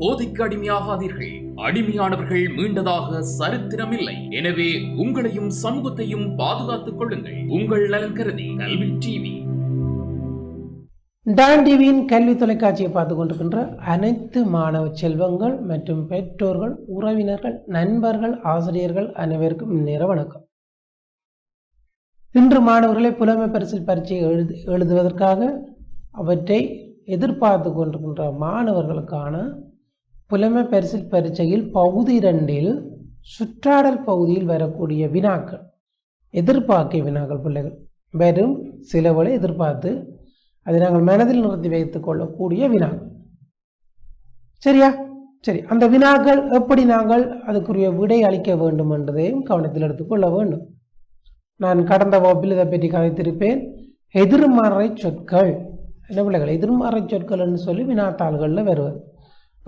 போதைக்கு அடிமையாகாதீர்கள் அடிமையானவர்கள் மீண்டதாக சரித்திரமில்லை. எனவே உங்களையும் சமூகத்தையும் பாதுகாத்துக் கொள்ளுங்கள். உங்கள் நலன் கருதி கல்வி டிவி. டான் டிவியின் கல்வி தொலைக்காட்சியை பார்த்து கொண்டிருக்கின்ற அனைத்து மாணவ செல்வங்கள் மற்றும் பெற்றோர்கள் உறவினர்கள் நண்பர்கள் ஆசிரியர்கள் அனைவருக்கும் நேர வணக்கம். இன்று மாணவர்களை புலமை பரிசில் பரீட்சை எழுது எழுதுவதற்காக அவற்றை எதிர்பார்த்து கொண்டிருக்கின்ற மாணவர்களுக்கான புலமை பரிசில் பரீட்சையில் பகுதி இரண்டில் சுற்றாடல் பகுதியில் வரக்கூடிய வினாக்கள் எதிர்பார்க்க வினாக்கள் பிள்ளைகள். வெறும் சிலவளை எதிர்பார்த்து அதை நாங்கள் மனதில் நிறுத்தி வைத்துக் கொள்ளக்கூடிய வினாக்கள். சரியா? சரி அந்த வினாக்கள் எப்படி நாங்கள் அதுக்குரிய விடை அளிக்க வேண்டும் என்பதையும் கவனத்தில் எடுத்துக்கொள்ள வேண்டும். நான் கடந்த வகுப்பில் இதை பற்றி கதைத்திருப்பேன். எதிர்மறை சொற்கள். என்ன பிள்ளைகள்? எதிர்மறை சொற்கள்னு சொல்லி வினாத்தாள்களில் வருவது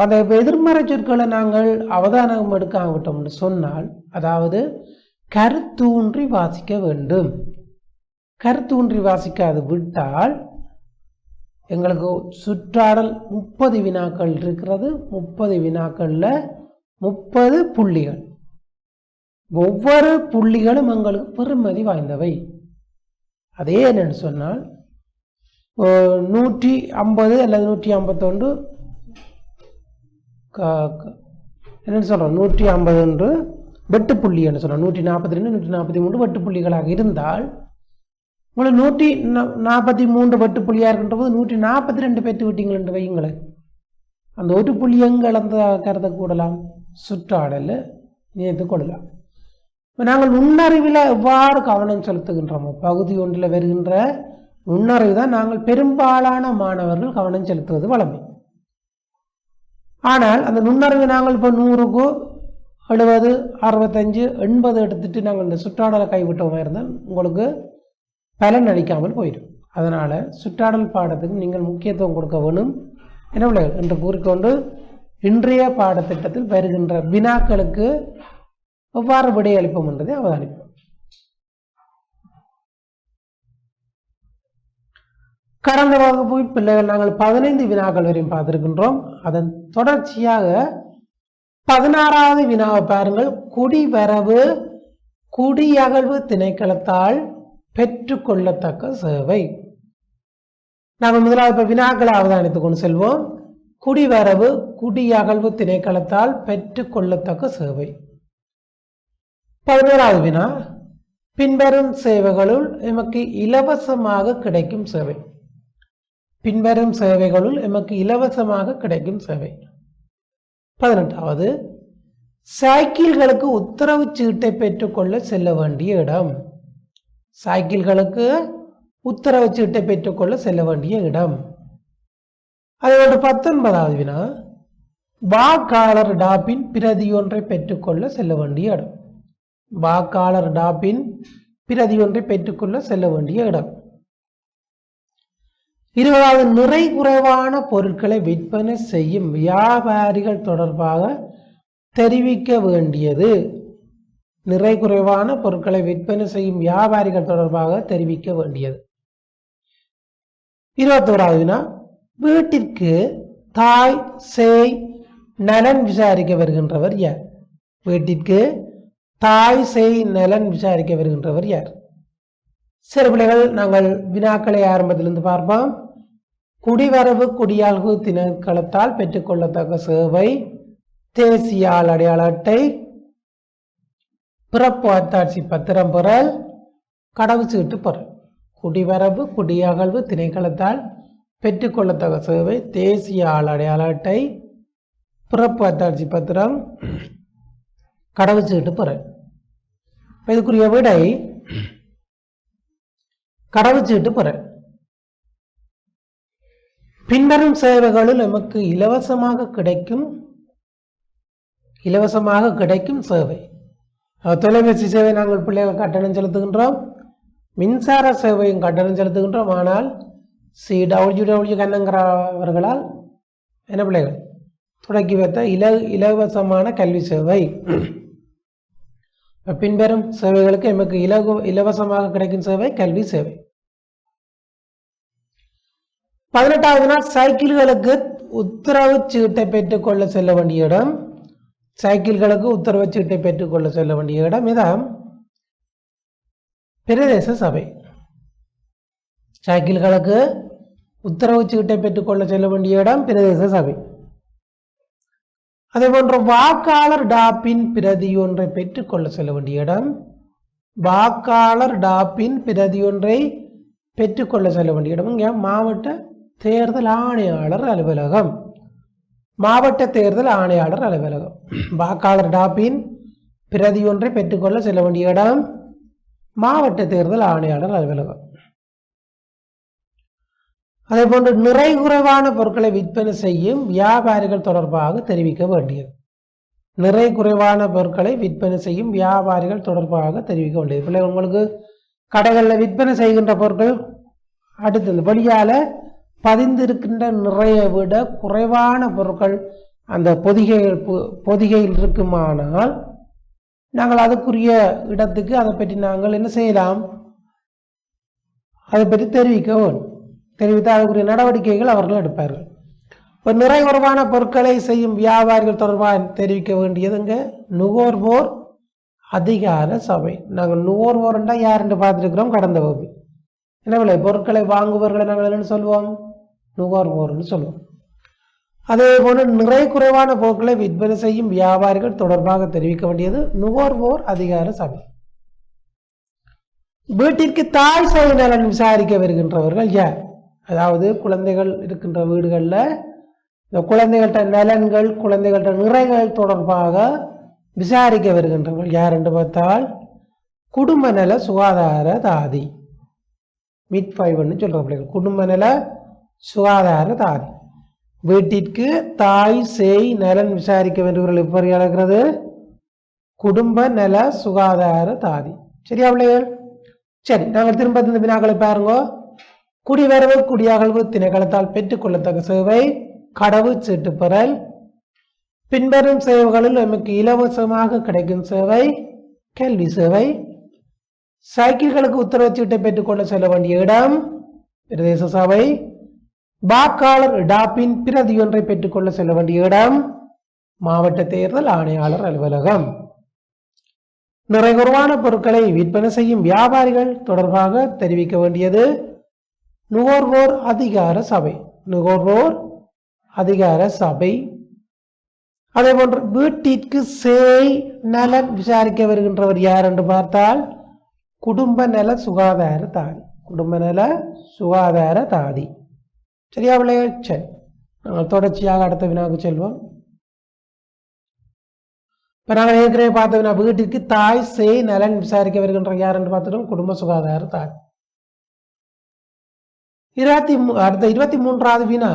அந்த எதிர்மறை சொற்களை நாங்கள் அவதானம் எடுக்காவிட்டோம்னு சொன்னால் அதாவது கருத்தூன்றி வாசிக்க வேண்டும். கருத்தூன்றி வாசிக்காது விட்டால் எங்களுக்கு சுற்றாடல் முப்பது வினாக்கள் இருக்கிறது. முப்பது வினாக்களில் முப்பது புள்ளிகள். ஒவ்வொரு புள்ளிகளும் எங்களுக்கு பெருமதி வாய்ந்தவை. அதே என்னன்னு சொன்னால் நூற்றி ஐம்பது அல்லது நூற்றி ஐம்பத்தொன்று என்னென்னு சொல்கிறோம் நூற்றி ஐம்பது என்று வெட்டு புள்ளி என்று சொல்கிறோம் நூற்றி நாற்பத்தி ரெண்டு நூற்றி நாற்பத்தி மூன்று வெட்டு புள்ளிகளாக இருந்தால் உங்களுக்கு நூற்றி நா- நாற்பத்தி மூன்று வெட்டு புள்ளியாக இருக்கின்ற போது நூற்றி நாற்பத்தி ரெண்டு பேர்த்து விட்டீங்கள் என்று வையுங்களேன். அந்த ஒரு புள்ளி எங்கே இழந்த கருத கூடலாம் சுற்றாடல் நினைத்து கொள்ளலாம். இப்போ நாங்கள் நுண்ணறிவில் எவ்வாறு கவனம் செலுத்துகின்றோமோ? பகுதி ஒன்றில் வருகின்ற நுண்ணறிவு தான் நாங்கள் பெரும்பாலான மாணவர்கள் கவனம் செலுத்துவது வழமை. ஆனால் அந்த நுண்ணறிவு நாங்கள் இப்போ நூறுக்கு எழுபது அறுபத்தஞ்சு எண்பது எடுத்துட்டு நாங்கள் இந்த சுற்றாடலை கைவிட்டோமா இருந்தால் உங்களுக்கு பலன் அளிக்காமல் போயிடும். அதனால் சுற்றாடல் பாடத்துக்கு நீங்கள் முக்கியத்துவம் கொடுக்க வேணும். என்ன பிள்ளைகள்? என்று கூறிக்கொண்டு இன்றைய பாடத்திட்டத்தில் வருகின்ற வினாக்களுக்கு எவ்வாறு விடையளிப்போம் என்றதை அவதானிப்போம். கடந்த வகுப்பு பிள்ளைகள் நாங்கள் பதினைந்து வினாக்கள் வரையும் பார்த்திருக்கின்றோம். அதன் தொடர்ச்சியாக பதினாறாவது வினாவை பாருங்கள். குடிவரவு குடியகழ்வு திணைக்களத்தால் பெற்றுக்கொள்ளத்தக்க சேவை. நாம் முதலாவது இப்போ வினாக்களை அவதானித்துக் கொண்டு செல்வோம். குடிவரவு குடியகழ்வு திணைக்களத்தால் பெற்றுக்கொள்ளத்தக்க சேவை. பதினோராவது வினா. பின்வரும் சேவைகளுள் நமக்கு இலவசமாக கிடைக்கும் சேவை. பின்வரும் சேவைகளுள் எமக்கு இலவசமாக கிடைக்கும் சேவை. பதினெட்டாவது சைக்கிள்களுக்கு உத்தரவு சீட்டை பெற்றுக்கொள்ள செல்ல வேண்டிய இடம். சைக்கிள்களுக்கு உத்தரவு சீட்டை பெற்றுக்கொள்ள செல்ல வேண்டிய இடம். அதோட பத்தொன்பதாவது வினா வாக்காளர் டாப்பின் பிரதி ஒன்றை பெற்றுக்கொள்ள செல்ல வேண்டிய இடம். வாக்காளர் டாப்பின் பிரதி ஒன்றை பெற்றுக்கொள்ள செல்ல வேண்டிய இடம். இருபதாவது நிறை குறைவான பொருட்களை விற்பனை செய்யும் வியாபாரிகள் தொடர்பாக தெரிவிக்க வேண்டியது. நிறை குறைவான பொருட்களை விற்பனை செய்யும் வியாபாரிகள் தொடர்பாக தெரிவிக்க வேண்டியது. இருபத்தோராவது வினா வீட்டிற்கு தாய் சேய் நலன் விசாரிக்க வருகின்றவர் யார்? வீட்டிற்கு தாய் சேய் நலன் விசாரிக்க வருகின்றவர் யார்? சிறு பிள்ளைகள் நாங்கள் வினாக்களை ஆரம்பத்திலிருந்து பார்ப்போம். குடிவரவு குடியாள்கு திணைக்களத்தால் பெற்றுக்கொள்ளத்தக்க சேவை தேசிய ஆள் அடையாள அட்டை பிறப்பு அத்தாட்சி பத்திரம் பெறல் கடவுச்சீட்டு பெறல். குடிவரவு குடியகழ்வு திணைக்களத்தால் பெற்றுக்கொள்ளத்தக்க சேவை தேசிய ஆள் அடையாள அட்டை பிறப்பு அத்தாட்சி பத்திரம் கடவுச்சீட்டு பெறல். இதுக்குரிய விடை கடவுச்சீட்டு பெறல் பின்வரும் சேவைகளில் நமக்கு இலவசமாக கிடைக்கும். இலவசமாக கிடைக்கும் சேவை. தொலைபேசி சேவை நாங்கள் பிள்ளைகள் கட்டணம் செலுத்துகின்றோம். மின்சார சேவையும் கட்டணம் செலுத்துகின்றோம். ஆனால் சி டபிள்யூ டபிள்யூ கண்ணங்கிற அவர்களால் என்ன பிள்ளைகள்? தொடக்கி வைத்த இல இலவசமான கல்வி சேவை. பின்வரும் சேவைகளுக்கு எமக்கு இலகு இலவசமாக கிடைக்கும் சேவை கல்வி சேவை. பதினெட்டாவது நாள் சைக்கிள்களுக்கு உத்தரவு சீட்டை பெற்றுக்கொள்ள செல்ல வேண்டிய இடம். சைக்கிள்களுக்கு உத்தரவு சீட்டை பெற்றுக்கொள்ள செல்ல வேண்டிய இடம் இதான் பிரதேச சபை. சைக்கிள்களுக்கு உத்தரவு சீட்டை பெற்றுக்கொள்ள செல்ல வேண்டிய இடம் பிரதேச சபை. அதே போன்ற வாக்காளர் டாப்பின் பிரதி ஒன்றை பெற்றுக்கொள்ள செல்ல வேண்டிய இடம் வாக்காளர் டாப்பின் பிரதி ஒன்றை பெற்றுக்கொள்ள செல்ல வேண்டிய இடம் இங்கே மாவட்ட தேர்தல் ஆணையாளர் அலுவலகம். மாவட்ட தேர்தல் ஆணையாளர் அலுவலகம். வாக்காளர் டாப்பின் பிரதி ஒன்றை பெற்றுக்கொள்ள செல்ல வேண்டிய இடம் மாவட்ட தேர்தல் ஆணையாளர் அலுவலகம். அதே போன்று நிறை குறைவான பொருட்களை விற்பனை செய்யும் வியாபாரிகள் தொடர்பாக தெரிவிக்க வேண்டியது. நிறை குறைவான பொருட்களை விற்பனை செய்யும் வியாபாரிகள் தொடர்பாக தெரிவிக்க வேண்டியது. பிள்ளை உங்களுக்கு கடைகளில் விற்பனை செய்கின்ற பொருட்கள் அடுத்தது வழியால் பதிந்திருக்கின்ற நிறையை விட குறைவான பொருட்கள் அந்த பொதிகைகள் பொ- பொதிகையில் இருக்குமானால் நாங்கள் அதுக்குரிய இடத்துக்கு அதை பற்றி நாங்கள் என்ன செய்யலாம்? அதை பற்றி தெரிவிக்க வேண்டும். தெரிவித்தால் அதற்குரிய நடவடிக்கைகள் அவர்கள் எடுப்பார்கள். இப்போ நிறைவுறவான பொருட்களை செய்யும் வியாபாரிகள் தொடர்பாக தெரிவிக்க வேண்டியதுங்க நுகர்வோர் அதிகார சபை. நாங்கள் நுகர்வோர்ண்டா யாருன்னு பார்த்துருக்கிறோம் கடந்த வகுப்பு என்ன விலை? பொருட்களை வாங்குபவர்களை நாங்கள் என்னன்னு சொல்லுவோம் நுகர்வோர்னு சொல்லுவோம் அதே போன்று நிறை குறைவான பொருட்களை விற்பனை செய்யும் வியாபாரிகள் தொடர்பாக தெரிவிக்க வேண்டியது நுகர்வோர் அதிகார சபை. வீட்டிற்கு தாய் சேவை நலன் விசாரிக்க வருகின்றவர்கள் யார்? அதாவது குழந்தைகள் இருக்கின்ற வீடுகளில் இந்த குழந்தைகள்கிட்ட நலன்கள் குழந்தைகள்கிட்ட நிறைகள் தொடர்பாக விசாரிக்க வருகின்றவர்கள் யார் என்று பார்த்தால் குடும்ப நல சுகாதார தாதி. மிட் ஃபைவ்னு சொல்கிற பிள்ளைகள் குடும்ப நல சுகாதார தாதி. வீட்டிற்கு தாய் சேய் நலன் விசாரிக்க வேண்டியவர்கள் எப்படி அழைக்கிறது? குடும்ப நல சுகாதார தாதி. சரியா பிள்ளைகள்? சரி நாங்கள் திரும்ப இந்த வினாக்களை பாருங்க. குடிவரவு குடியகழ்வு திணைக்களத்தால் பெற்றுக்கொள்ளத்தக்க சேவை கடவு சீட்டு பெறல். பின்வரும் சேவைகளில் நமக்கு இலவசமாக கிடைக்கும் சேவை கல்வி சேவை. சைக்கிள்களுக்கு உத்தரவு சீட்டை பெற்றுக்கொள்ள செல்ல வேண்டிய இடம் பிரதேச சபை. வாக்காளர் டாப்பின் பிரதி ஒன்றை பெற்றுக்கொள்ள செல்ல வேண்டிய இடம் மாவட்ட தேர்தல் ஆணையாளர் அலுவலகம். நிறைகுறவான பொருட்களை விற்பனை செய்யும் வியாபாரிகள் தொடர்பாக தெரிவிக்க வேண்டியது. நுகர்வோர் அதிகார சபை. நுகர்வோர் அதிகார சபை. அதே போன்று வீட்டிற்கு சேய் நலன் விசாரிக்க வருகின்றவர் யார் என்று பார்த்தால் குடும்ப நல சுகாதார தாதி. குடும்ப நல சுகாதார தாதி. சரியா பிள்ளைய சரி. நாங்கள் தொடர்ச்சியாக அடுத்த வினாவுக்கு செல்வோம். இப்போ நாங்கள் ஏற்கனவே பார்த்த வினா வீட்டிற்கு தாய் சேய் நலன் விசாரிக்க வருகின்ற யார் என்று பார்த்துட்டோம் குடும்ப சுகாதார தாதி. இருபத்தி மூ அடுத்த இருபத்தி மூன்றாவது வினா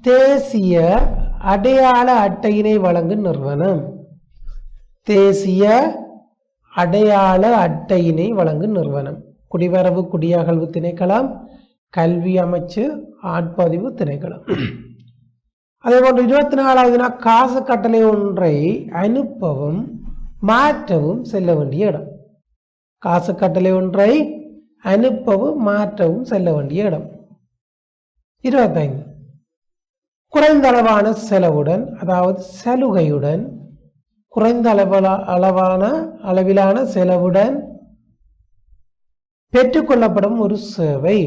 தேசிய அடையாள அட்டையினை வழங்கும் நிறுவனம். தேசிய அடையாள அட்டையினை வழங்கும் நிறுவனம். குடிவரவு குடியகழ்வு திணைக்களம் கல்வி அமைச்சு ஆட்பதிவு திணைக்களம். அதே போன்று இருபத்தி நாலாவது வினா காசு கட்டளை ஒன்றை அனுப்பவும் மாற்றவும் செல்ல வேண்டிய இடம். காசு கட்டளை ஒன்றை அனுப்பவும் மாற்றவும் செல்ல வேண்டிய இடம். இருபத்தைந்து. குறைந்த அளவான செலவுடன் அதாவது சலுகையுடன் குறைந்த அளவல அளவான அளவிலான செலவுடன் பெற்றுக்கொள்ளப்படும் ஒரு சேவை.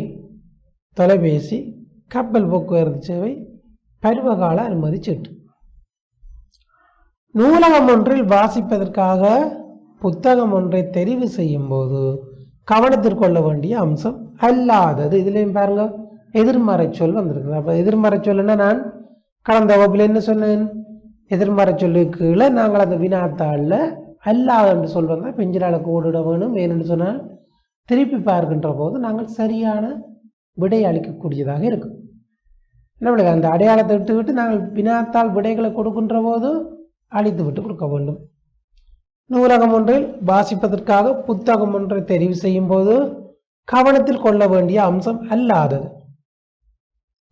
தொலைபேசி கப்பல் போக்குவரத்து சேவை பருவகால அனுமதி சீட்டு. நூலகம் ஒன்றில் வாசிப்பதற்காக புத்தகம் ஒன்றை தெரிவு செய்யும் போது கவனத்திற்கொள்ள வேண்டிய அம்சம் அல்லாதது. இதுலேயும் பாருங்கள் எதிர்மறை சொல் வந்திருக்குது. அப்போ எதிர்மறை சொல்லுன்னா நான்? கடந்த வகுப்பில் என்ன சொன்னேன்? எதிர்மறை சொல்லுக்குள்ள நாங்கள் அந்த வினாத்தாளில் அல்லாத என்று சொல்கிறதா பெஞ்சிலால ஓடிட வேணும். ஏனென்று சொன்னால் திருப்பி பார்க்கின்ற போது நாங்கள் சரியான விடை அளிக்கக்கூடியதாக இருக்கும். என்ன அந்த அடையாளத்தை விட்டு விட்டு நாங்கள் வினாத்தாள் விடைகளை கொடுக்கின்ற போது அழித்து விட்டு கொடுக்க வேண்டும். நூலகம் ஒன்றில் வாசிப்பதற்காக புத்தகம் ஒன்றை தெரிவு செய்யும் போது கவனத்தில் கொள்ள வேண்டிய அம்சம் அல்லாதது.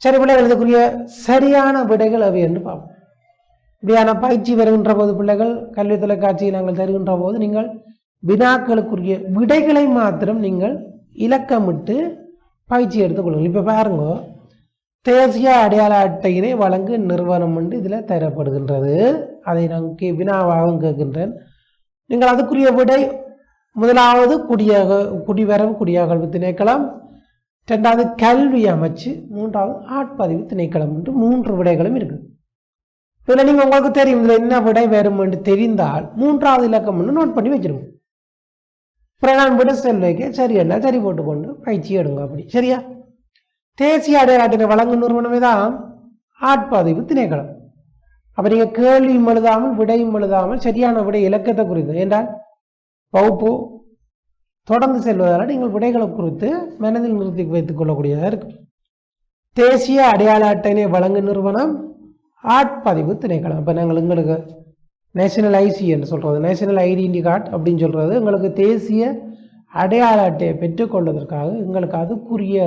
சரி பிள்ளைகள் இதுக்குரிய சரியான விடைகள் அவை என்று பார்ப்போம். இப்படியான பயிற்சி வருகின்ற போது பிள்ளைகள் கல்வி தொலைக்காட்சியை நாங்கள் தருகின்ற போது நீங்கள் வினாக்களுக்குரிய விடைகளை மாத்திரம் நீங்கள் இலக்கமிட்டு பயிற்சி எடுத்துக்கொள்ளுங்கள் இப்போ பாருங்க தேசிய அடையாள அட்டையினை வழங்கும் நிறுவனம் என்று இதில் தரப்படுகின்றது. அதை நான் கே வினாவாகவும் கேட்கின்றேன். நீங்கள் அதுக்குரிய விடை முதலாவது குடியாக குடிவரவு குடியகழ்வு திணைக்களம் ரெண்டாவது கல்வி அமைச்சு மூன்றாவது ஆட்பதிவு திணைக்களம் என்று மூன்று விடைகளும் இருக்கு. இதில் நீங்கள் உங்களுக்கு தெரியும் இதில் என்ன விடை வரும் என்று தெரிந்தால் மூன்றாவது இலக்கம் ஒன்று நோட் பண்ணி வச்சிருவோம். அப்புறம் நான் விட செல் வைக்க சரி என்ன சரி போட்டுக்கொண்டு பயிற்சி எடுங்க அப்படி சரியா? தேசிய அடையாட்டினை வழங்கும் நிறுவனமே தான் ஆட்பதிவு திணைக்களம். அப்போ நீங்கள் கேள்வியும் எழுதாமல் விடையும் எழுதாமல் சரியான விடை இலக்கத்தை குறித்து என்றால் வகுப்பு தொடர்ந்து செல்வதால் நீங்கள் விடைகளை குறித்து மனதில் நிறுத்தி வைத்துக் கொள்ளக்கூடியதாக இருக்கும் தேசிய அடையாள அட்டையினை வழங்கும் நிறுவனம் ஆட்பதிவு திணைக்களம். அப்போ நாங்கள் எங்களுக்கு நேஷனல் ஐசி என்று சொல்கிறது நேஷனல் ஐடென்டி கார்டு அப்படின்னு சொல்கிறது எங்களுக்கு தேசிய அடையாள அட்டையை பெற்றுக்கொள்வதற்காக எங்களுக்கு அதுக்குரிய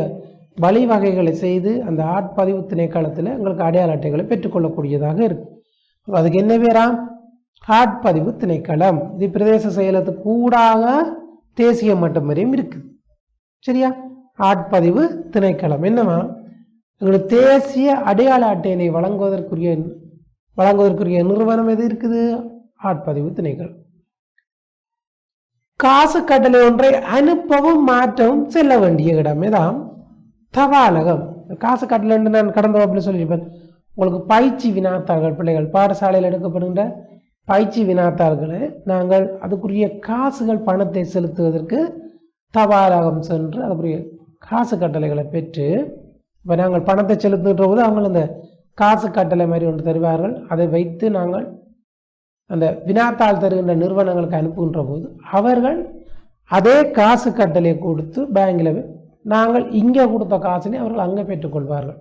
வழிவகைகளை செய்து அந்த ஆட்பதிவு திணைக்களத்தில் எங்களுக்கு அடையாள அட்டைகளை பெற்றுக்கொள்ளக்கூடியதாக இருக்கு. அதுக்கு என்ன பேரா? ஆட்பதிவு திணைக்களம். இது பிரதேச செயலத்துக்கு கூடாக தேசிய மட்டம் வரையும் இருக்குது சரியா? ஆட்பதிவு திணைக்களம். என்னவா எங்களுக்கு தேசிய அடையாள அட்டையினை வழங்குவதற்குரிய வழங்குவதற்குரிய நிறுவனம் எது இருக்குது? ஆட்பதிவு திணைக்களம். காசு கட்டளை ஒன்றை அனுப்பவும் மாற்றவும் செல்ல வேண்டிய இடமே தான் தபாலகம். காசு கட்டளை நான் கடந்த வகுப்பில் சொல்லியிருப்பேன். உங்களுக்கு பயிற்சி வினாத்தாள்கள் பிள்ளைகள் பாடசாலையில் எடுக்கப்படுகின்ற பயிற்சி வினாத்தார்களே நாங்கள் அதுக்குரிய காசுகள் பணத்தை செலுத்துவதற்கு தபாலகம் சென்று அதுக்குரிய காசு கட்டளைகளை பெற்று இப்போ நாங்கள் பணத்தை செலுத்துகின்ற போது அவங்க அந்த காசு கட்டளை மாதிரி ஒன்று தருவார்கள். அதை வைத்து நாங்கள் அந்த வினாத்தாள் தருகின்ற நிறுவனங்களுக்கு அனுப்புகின்ற போது அவர்கள் அதே காசு கட்டளையை கொடுத்து பேங்கில் நாங்கள் இங்கே கொடுத்த காசினை அவர்கள் அங்கே பெற்றுக்கொள்வார்கள்.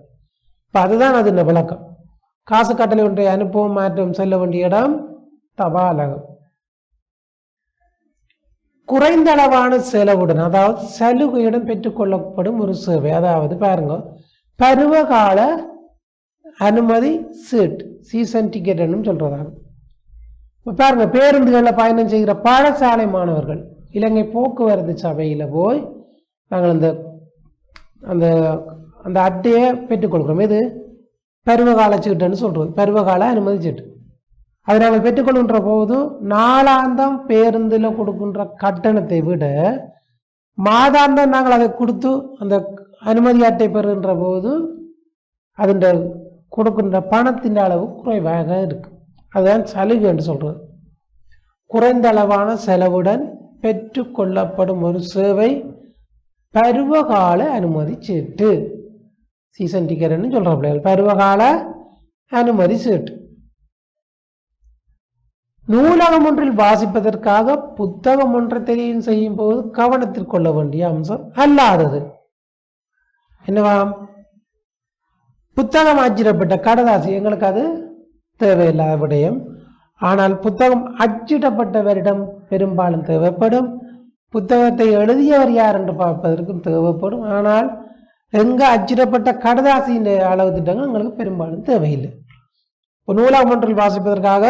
இப்போ அதுதான் அது இந்த விளக்கம். காசு கட்டளை ஒன்றை அனுப்பவும் மாற்றம் செல்ல வேண்டிய இடம் தபாலகம். குறைந்த அளவான செலவுடன் அதாவது சலுகையுடன் பெற்றுக்கொள்ளப்படும் ஒரு சேவை. அதாவது பாருங்க பருவகால அனுமதி சீட் சீசன் டிக்கெட்னு சொல்றதாங்க இப்போ பாருங்க பேருந்துகளில் பயணம் செய்கிற பாடசாலை மாணவர்கள் இலங்கை போக்குவரத்து சபையில் போய் நாங்கள் அந்த அந்த அந்த அட்டையை பெற்றுக்கொள்கிறோம். இது பருவகால சீட்டுன்னு சொல்கிறது பருவகால அனுமதி சீட்டு. அதை நாங்கள் பெற்றுக்கொள்கின்ற போது நாளாந்தம் பேருந்தில் கொடுக்கின்ற கட்டணத்தை விட மாதாந்தம் நாங்கள் அதை கொடுத்து அந்த அனுமதி அட்டை பெறுகின்ற போது அதன் கொடுக்கின்ற பணத்தின் அளவு குறைவாக இருக்கும் அதுதான் சலுகை என்று சொல்கிறது குறைந்த அளவான செலவுடன் பெற்றுக்கொள்ளப்படும் ஒரு சேவை பருவகால அனுமதி சீட்டு. சீசன் டிக்கெட்னு சொல்கிற பிள்ளைகள் பருவகால அனுமதி சீட்டு. நூலகம் ஒன்றில் வாசிப்பதற்காக புத்தகம் ஒன்றை தெரியும் செய்யும் போது கவனத்தில் கொள்ள வேண்டிய அம்சம் அல்லாதது. என்னவாம் புத்தகம் அச்சிடப்பட்ட கடதாசி எங்களுக்கு அது தேவையில்லாத விடயம். ஆனால் புத்தகம் அச்சிடப்பட்டவரிடம் பெரும்பாலும் தேவைப்படும். புத்தகத்தை எழுதியவர் யார் என்று பார்ப்பதற்கும் தேவைப்படும். ஆனால் எங்க அச்சிடப்பட்ட கடதாசியின் அளவு திட்டங்கள் எங்களுக்கு பெரும்பாலும் தேவையில்லை. இப்போ நூலகம் ஒன்றில் வாசிப்பதற்காக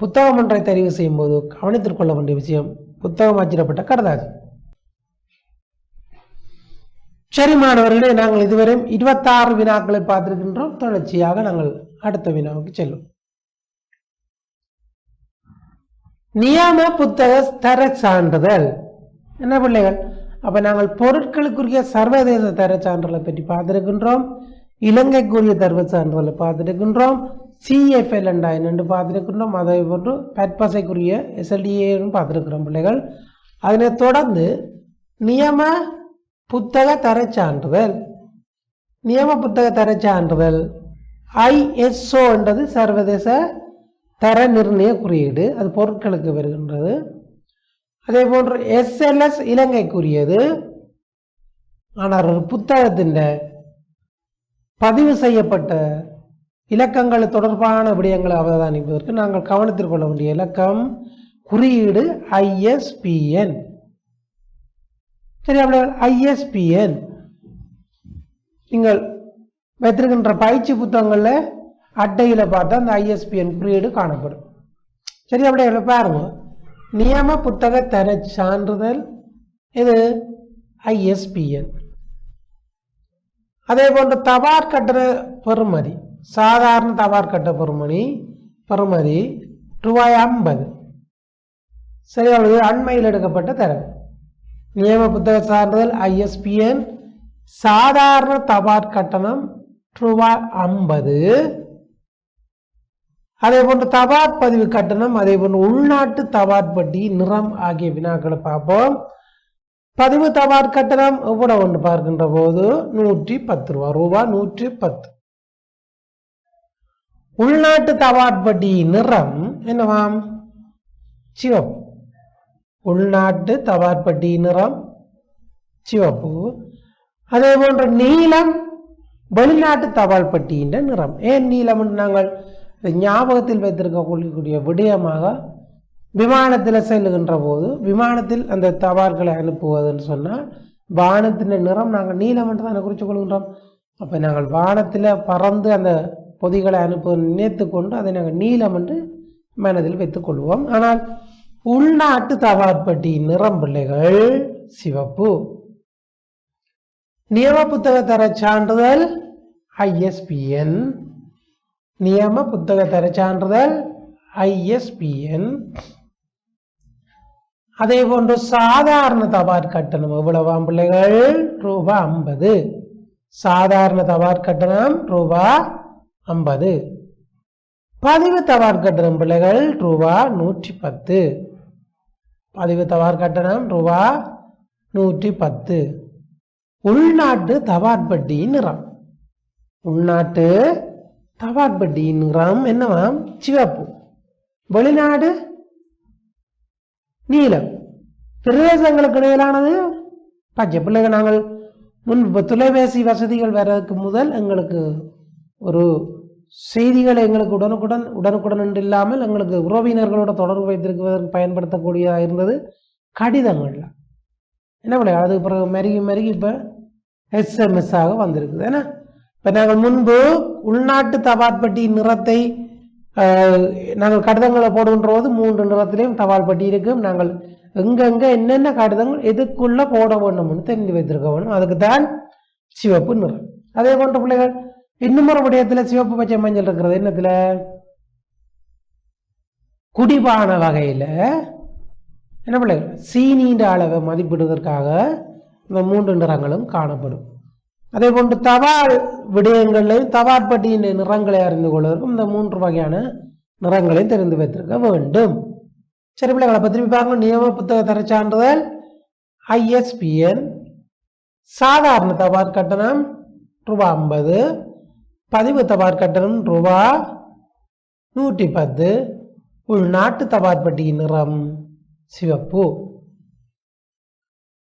புத்தகம் ஒன்றை தெரிவு செய்யும் போது கவனித்துக் கொள்ள வேண்டிய விஷயம் புத்தகம் அச்சிடப்பட்ட கடதாசி. சரி மாணவர்களே நாங்கள் இதுவரை இருபத்தாறு வினாக்களை பார்த்திருக்கின்றோம். தொடர்ச்சியாக நாங்கள் அடுத்த வினாவுக்கு செல்லும். நியம புத்தக தர சான்றிதழ். என்ன பிள்ளைகள்? அப்ப நாங்கள் பொருட்களுக்குரிய சர்வதேச தர சான்றிதழை பற்றி பார்த்திருக்கின்றோம். இலங்கைக்குரிய தர சான்றிதழை பார்த்திருக்கின்றோம். சிஎஃப்எல் என்றா என்னென்று பார்த்திருக்கின்றோம் அதை போன்று பற்பசைக்குரிய எஸ்எல்டிஏன்னு பார்த்துருக்குறோம் பிள்ளைகள். அதனைத் தொடர்ந்து நியம புத்தக தரச்சான்றுதல் நியம புத்தக தரச்சான்றுதல் ஐஎஸ்ஓ என்றது சர்வதேச தர நிர்ணய குறியீடு. அது பொருட்களுக்கு வருகின்றது. அதே போன்று எஸ்எல்எஸ் இலங்கைக்குரியது. ஆனால் ஒரு புத்தகத்தின் பதிவு செய்யப்பட்ட இலக்கங்கள் தொடர்பான விடயங்களை அவதானிப்பதற்கு நாங்கள் கவனத்தில் கொள்ள வேண்டிய இலக்கம் குறியீடு ஐஎஸ்பிஎன் சரி அப்படி ஐஎஸ்பிஎன் நீங்கள் வைத்திருக்கின்ற பயிற்சி புத்தகங்களில் அட்டையில் பார்த்தா அந்த ஐஎஸ்பிஎன் குறியீடு காணப்படும். சரி அப்படியே பாருங்க. நியம புத்தக தர சான்றிதழ் இது ஐஎஸ்பிஎன் அதே போன்று தபார் கட்டண பெறுமதி. சாதாரண தபார் கட்ட பெருமதி ரூபாய் ஐம்பது சரி அவ்வளவு அண்மையில் எடுக்கப்பட்ட தரவு. நியம புத்தக சான்றிதழ் ஐஎஸ்பிஎன் சாதாரண தபார் கட்டணம் ரூபாய் ஐம்பது அதே போன்று தபார் பதிவு கட்டணம் அதே போன்று உள்நாட்டு தபார் பட்டி நிறம் ஆகிய வினாக்களை பார்ப்போம். பதிவு தபார் கட்டணம் எவ்வளவு ஒன்று பார்க்கின்ற போது நூற்றி பத்து ரூபா ரூபா நூற்றி பத்து. உள்நாட்டு தபாட்பட்டி நிறம் என்னவாம்? சிவப்பு. உள்நாட்டு தபார்பட்டி நிறம் சிவப்பு. அதே போன்ற நீலம் வெளிநாட்டு தபால் பட்டியின் நிறம். ஏன் நீலம் நாங்கள் ஞாபகத்தில் வைத்திருக்கக்கூடிய விடயமாக விமானத்தில் செல்லுகின்ற போது விமானத்தில் அந்த தபால்களை அனுப்புவதுன்னு சொன்னால் வானத்தின் நிறம் நாங்கள் நீலம் என்று தானே குறித்து கொள்கின்றோம். அப்போ நாங்கள் வானத்தில் பறந்து அந்த பொதிகளை அனுப்ப நினைத்து கொண்டு அதை நாங்கள் நீலம் என்று மனதில் வைத்துக் கொள்வோம் ஆனால் உள்நாட்டு தபாற்பட்டி நிறம் பிள்ளைகள் சிவப்பு. நியம புத்தக தர சான்றிதழ் ஐஎஸ்பிஎன் நியம புத்தக தர சான்றிதழ் ஐஎஸ்பிஎன் அதே போன்று சாதாரண தபார் கட்டணம் எவ்வளவாம் பிள்ளைகள்? ரூபா ஐம்பது. சாதாரண தபார் கட்டணம் ரூபா ஐம்பது. பதிவு தவார் கட்டணம் பிள்ளைகள் ரூபா நூற்றி பத்து. பதிவு தவார் கட்டணம் ரூபா நூற்றி பத்து. உள்நாட்டு தபார்பட்டியின் நிறம். உள்நாட்டு தபார்பட்டியின் நிறம் என்னவாம்? சிவப்பு. வெளிநாடு நீலம். பிரதேசங்களுக்கு இடையிலானது. பச்சை பிள்ளைகள் நாங்கள் முன்பு தொலைபேசி வசதிகள் வர்றதுக்கு முதல் எங்களுக்கு ஒரு செய்திகளை எங்களுக்கு உடனுக்குடன் உடனுக்குடன் என்று இல்லாமல் எங்களுக்கு உறவினர்களோட தொடர்பு வைத்திருக்குவதற்கு பயன்படுத்தக்கூடியதாக இருந்தது. கடிதங்கள்ல என்ன பிள்ளை அதுக்கு பிறகு மெருகி மெருகி இப்போ எஸ்எம்எஸ் ஆக வந்திருக்குது. ஏன்னா இப்போ நாங்கள் முன்பு உள்நாட்டு தபால்பட்டி நிறத்தை நாங்கள் கடிதங்களை போடுகின்ற போது மூன்று நிறத்திலையும் தபால் பட்டி இருக்கும் நாங்கள் எங்கெங்க என்னென்ன கடிதங்கள் எதுக்குள்ள போட வேண்டும்னு தெரிந்து வைத்திருக்க வேண்டும். அதுக்கு தான் சிவப்பு நிறம். அதே போன்ற பிள்ளைகள் இன்னும் ஒரு விடயத்தில் சிவப்பு பச்சை மஞ்சள் இருக்கிறது? என்னத்துல குடிபான வகையில. என்ன பிள்ளைகள் சீனின்ற அளவை மதிப்பிடுவதற்காக இந்த மூன்று நிறங்களும் காணப்படும். அதே போன்று தபால் விடயங்களையும் தபாற்பட்டியின் நிறங்களை அறிந்து கொள்வதற்கும் இந்த மூன்று வகையான நிறங்களையும் தெரிந்து வைத்திருக்க வேண்டும். சரி பிள்ளைகளை பற்றி பாருங்க நியம புத்தக தர சான்றிதழ் ஐஎஸ்பிஎன் சாதாரண தபால் கட்டணம் ரூபா ஐம்பது பதிவு தபார் கட்டணம் ரூபா நூற்றி பத்து. உள்நாட்டு தபார்பட்டியின் நிறம் சிவப்பு.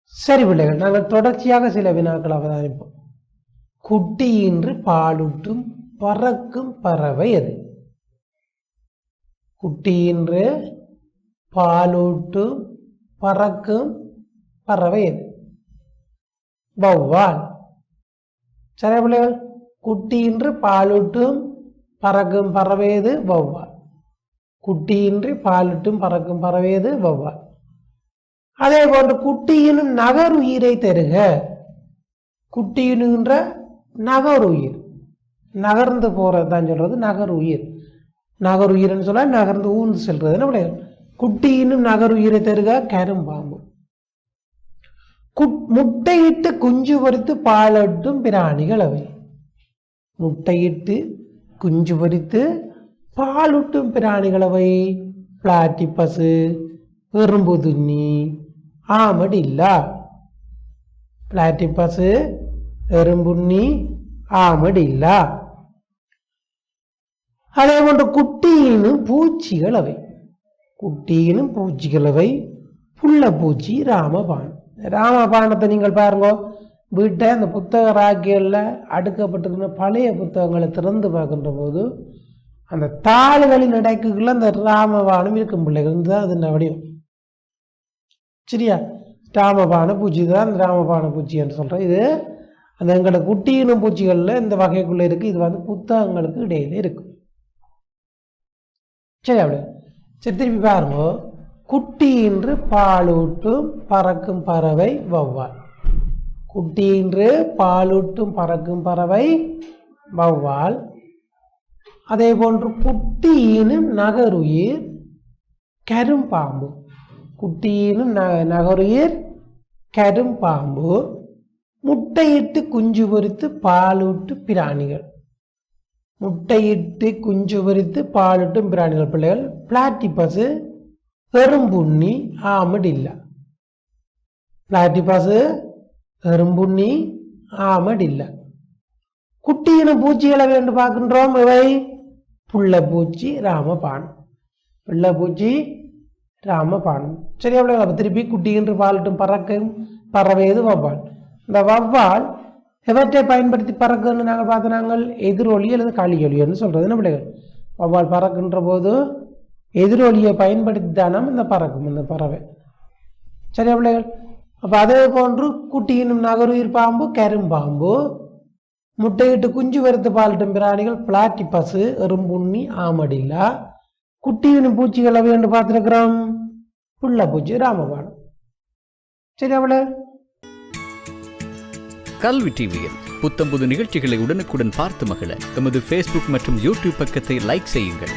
சரி பிள்ளைகள் நாங்கள் தொடர்ச்சியாக சில வினாக்கள் அவதானிப்போம். குட்டியின்றி பாலூட்டும் பறக்கும் பறவை எது? குட்டியின்று பாலூட்டும் பறக்கும் பறவை எது? வௌவால். சரி பிள்ளைகள் குட்டியின்றி பாலூட்டும் பறக்கும் பறவையது வௌவால். குட்டியின்றி பாலூட்டும் பறக்கும் பறவையது வௌவால். அதே போன்று குட்டியினும் நகருயிரை தருக. குட்டியினுன்ற நகர் உயிர். நகர்ந்து போறது தான் உயிர். நகர் உயிர்னு சொல்ல நகர்ந்து ஊர்ந்து செல்றது என்ன குட்டியினும் நகர் உயிரை தருக கரும்பாம்பு குட்- முட்டையிட்டு குஞ்சு பொறித்து பாலட்டும் பிராணிகள் அவை. முட்டையிட்டு குஞ்சு பொறித்து பாலூட்டும் பிராணிகள் அவை பிளாட்டிப்பசு எறும்பு துண்ணி ஆமடில்லா பிளாட்டிப்பசு எறும்புண்ணி ஆமடில்லா அதே போன்று குட்டியினும் பூச்சிகள் அவை குட்டியினும் பூச்சிகள் அவை புள்ள பூச்சி ராமபான் ராமபானத்தை நீங்கள் பாருங்க. வீட்டை அந்த புத்தக ராக்கிகளில் அடுக்கப்பட்டிருக்கிற பழைய புத்தகங்களை திறந்து பார்க்கின்ற போது அந்த தாள்களின் இடைக்குள்ள அந்த ராமபானம் இருக்கும். பிள்ளைகள் தான் அது வடிவம். சரியா? ராமபான பூச்சி தான் அந்த ராமபான பூச்சின்னு சொல்கிறேன் இது அந்த எங்களோட குட்டியினும் பூச்சிகளில் இந்த வகைக்குள்ளே இருக்குது இது வந்து புத்தகங்களுக்கு இடையில இருக்கும் சரி அப்படி. சரி திருப்பி பாருங்க. குட்டியின்று பாலூட்டும் பறக்கும் பறவை வௌவால். குட்டியின்று பாலூட்டும் பறக்கும் பறவை வௌவால். அதே போன்று குட்டியினும் நகருயிர் கரும்பாம்பு. குட்டியினும் ந நகருயிர் கரும்பாம்பு. முட்டையிட்டு குஞ்சு பொறித்து பாலூட்டு பிராணிகள். முட்டையிட்டு குஞ்சு பொரித்து பாலூட்டும் பிராணிகள் பிள்ளைகள். பிளாட்டிபஸு பெரும்புண்ணி ஆமடில்ல. பிளாட்டிபஸு எறும்புண்ணி ஆமடில்ல குட்டியின பூச்சிகளை வேண்டு பார்க்கின்றோம் இவை. புள்ள பூச்சி ராமபானம் புள்ளப்பூச்சி ராமபானம் சரி அவ்வளோ அப்போ திருப்பி குட்டிகின்ற பாலட்டும் பறக்கும் பறவை எது வவ்வால் இந்த வவ்வால் எவற்றை பயன்படுத்தி பறக்குன்னு நாங்கள் பார்த்து நாங்கள் எதிரொலி அல்லது காளியொலின்னு சொல்கிறது என்ன பிள்ளைகள்? வவ்வால் பறக்கின்ற போது எதிரொலியை பயன்படுத்தி தானம் இந்த பறக்கும் இந்த பறவை. சரியா பிள்ளைகள் அப்போ அதே போன்று குட்டியினும் நகருயிர் பாம்பு கரும்பாம்பு முட்டையிட்டு குஞ்சு வறுத்து பாலிட்டும் பிராணிகள் பிளாட்டி பசு எறும்புண்ணி ஆமடிலா குட்டியினும் பூச்சிகளை வேண்டு பார்த்துருக்கிறோம் புள்ள பூச்சி ராமபாடம் சரி அவளே கல்வி டிவியில் புத்தம்புது நிகழ்ச்சிகளை உடனுக்குடன் பார்த்து மகிழ எமது ஃபேஸ்புக் மற்றும் யூடியூப் பக்கத்தை லைக் செய்யுங்கள்